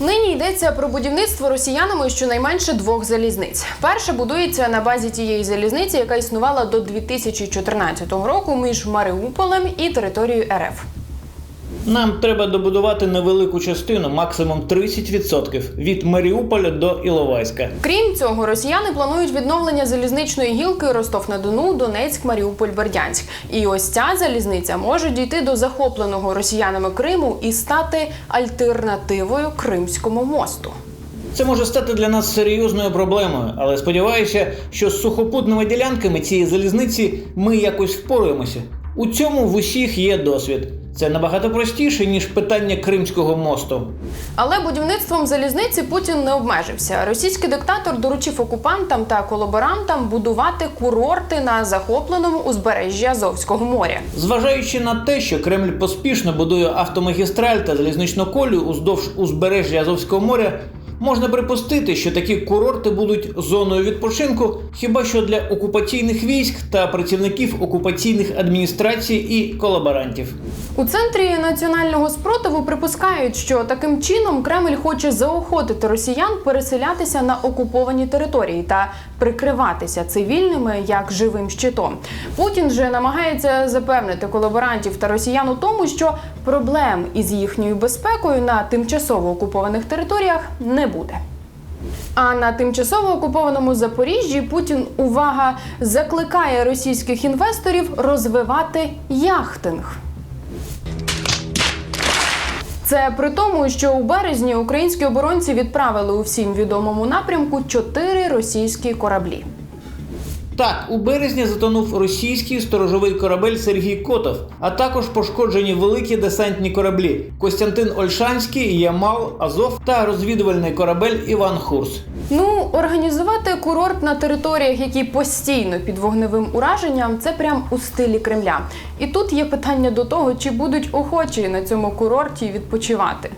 Нині йдеться про будівництво росіянами щонайменше двох залізниць. Перша будується на базі тієї залізниці, яка існувала до 2014 року між Маріуполем і територією РФ. Нам треба добудувати невелику частину, максимум 30% від Маріуполя до Іловайська. Крім цього, росіяни планують відновлення залізничної гілки Ростов-на-Дону, Донецьк, Маріуполь, Бердянськ. І ось ця залізниця може дійти до захопленого росіянами Криму і стати альтернативою Кримському мосту. Це може стати для нас серйозною проблемою, але сподіваюся, що з сухопутними ділянками цієї залізниці ми якось впораємося. У цьому в усіх є досвід. Це набагато простіше ніж питання Кримського мосту. Але будівництвом залізниці Путін не обмежився. Російський диктатор доручив окупантам та колаборантам будувати курорти на захопленому узбережжі Азовського моря. Зважаючи на те, що Кремль поспішно будує автомагістраль та залізничну колію уздовж узбережжя Азовського моря, можна припустити, що такі курорти будуть зоною відпочинку хіба що для окупаційних військ та працівників окупаційних адміністрацій і колаборантів. У центрі національного спротиву припускають, що таким чином Кремль хоче заохотити росіян переселятися на окуповані території та прикриватися цивільними як живим щитом. Путін же намагається запевнити колаборантів та росіян у тому, що проблем із їхньою безпекою на тимчасово окупованих територіях не буде. А на тимчасово окупованому Запоріжжі Путін увага закликає російських інвесторів розвивати яхтинг. Це при тому, що у березні українські оборонці відправили у всім відомому напрямку чотири російські кораблі. Так, у березні затонув російський сторожовий корабель Сергій Котов, а також пошкоджені великі десантні кораблі Костянтин Ольшанський, Ямал, Азов та розвідувальний корабель Іван Хурс. Ну, організувати курорт на територіях, які постійно під вогневим ураженням, це прям у стилі Кремля. І тут є питання до того, чи будуть охочі на цьому курорті відпочивати.